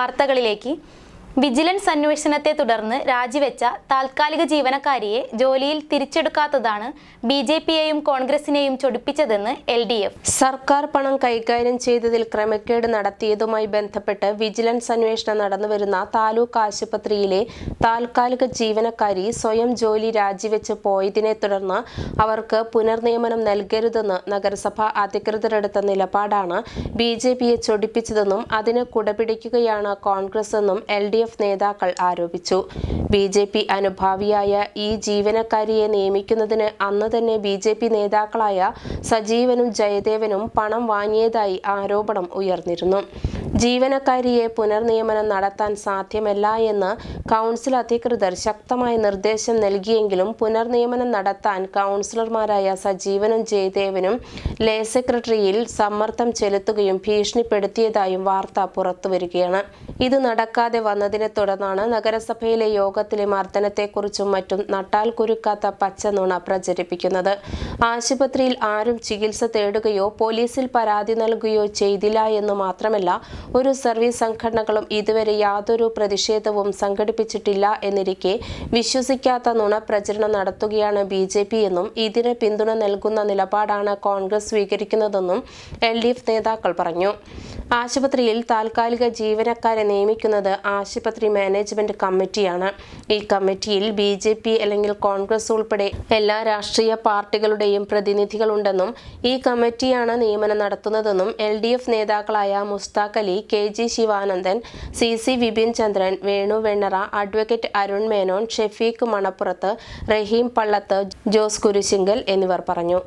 വാർത്തകളിലേക്ക് വിജിലൻസ് അന്വേഷണത്തെ തുടർന്ന് രാജിവെച്ച താൽക്കാലിക ജീവനക്കാരിയെ ജോലിയിൽ തിരിച്ചെടുക്കാത്തതാണ് ബി ജെ പിയെയും കോൺഗ്രസിനെയും ചൊടിപ്പിച്ചതെന്ന് എൽ ഡി എഫ്. സർക്കാർ പണം കൈകാര്യം ചെയ്തതിൽ ക്രമക്കേട് നടത്തിയതുമായി ബന്ധപ്പെട്ട് വിജിലൻസ് അന്വേഷണം നടന്നുവരുന്ന താലൂക്ക് ആശുപത്രിയിലെ താൽക്കാലിക ജീവനക്കാരി സ്വയം ജോലി രാജിവെച്ച് പോയതിനെ തുടർന്ന് അവർക്ക് പുനർനിയമനം നൽകരുതെന്ന് നഗരസഭ അധികൃതരെടുത്ത നിലപാടാണ് ബി ജെ പിയെ ചൊടിപ്പിച്ചതെന്നും അതിന് കുടപിടിക്കുകയാണ് കോൺഗ്രസ് എന്നും എൽ ഡി എഫ് നേതാക്കൾ ആരോപിച്ചു. ബി ജെ പി അനുഭാവിയായ ഈ ജീവനക്കാരിയെ നിയമിക്കുന്നതിന് അന്ന് തന്നെ ബി ജെ പി നേതാക്കളായ സജീവനും ജയദേവനും പണം വാങ്ങിയതായി ആരോപണം ഉയർന്നിരുന്നു. ജീവനക്കാരിയെ പുനർനിയമനം നടത്താൻ സാധ്യമല്ല എന്ന് കൗൺസിൽ അധികൃതർ ശക്തമായ നിർദ്ദേശം നൽകിയെങ്കിലും പുനർനിയമനം നടത്താൻ കൗൺസിലർമാരായ സജീവനും ജയദേവനും ലേ സെക്രട്ടറിയിൽ സമ്മർദ്ദം ചെലുത്തുകയും ഭീഷണിപ്പെടുത്തിയതായും വാർത്ത പുറത്തുവരികയാണ്. ഇത് നടക്കാതെ വന്നതിനെ തുടർന്നാണ് നഗരസഭയിലെ യോഗത്തിലെ മർദ്ദനത്തെക്കുറിച്ചും മറ്റും നട്ടാൽ കുരുക്കാത്ത പച്ചനുണ പ്രചരിപ്പിക്കുന്നത്. ആശുപത്രിയിൽ ആരും ചികിത്സ തേടുകയോ പോലീസിൽ പരാതി നൽകുകയോ ചെയ്തില്ല എന്ന് മാത്രമല്ല ഒരു സർവീസ് സംഘടനകളും ഇതുവരെ യാതൊരു പ്രതിഷേധവും സംഘടിപ്പിച്ചിട്ടില്ല എന്നിരിക്കെ വിശ്വസിക്കാത്ത നുണ പ്രചരണം നടത്തുകയാണ് ബി ജെ പി എന്നും ഇതിന് പിന്തുണ നൽകുന്ന നിലപാടാണ് കോൺഗ്രസ് സ്വീകരിക്കുന്നതെന്നും എൽ ഡി എഫ് നേതാക്കൾ പറഞ്ഞു. ആശുപത്രിയിൽ താൽക്കാലിക ജീവനക്കാരെ നിയമിക്കുന്നത് ആശുപത്രി മാനേജ്മെന്റ് കമ്മിറ്റിയാണ്. ഈ കമ്മിറ്റിയിൽ ബി ജെ പി അല്ലെങ്കിൽ കോൺഗ്രസ് ഉൾപ്പെടെ എല്ലാ രാഷ്ട്രീയ പാർട്ടികളുടെയും പ്രതിനിധികളുണ്ടെന്നും ഈ കമ്മിറ്റിയാണ് നിയമനം നടത്തുന്നതെന്നും എൽ ഡി എഫ് നേതാക്കളായ Mushtaq Ali K G Sivanandan C C Vipin Chandran Venu Vennara advocate Arun Menon Shefeeq Manappurath Raheem Pallath Jose Kurisingal എന്നിവർ പറഞ്ഞു.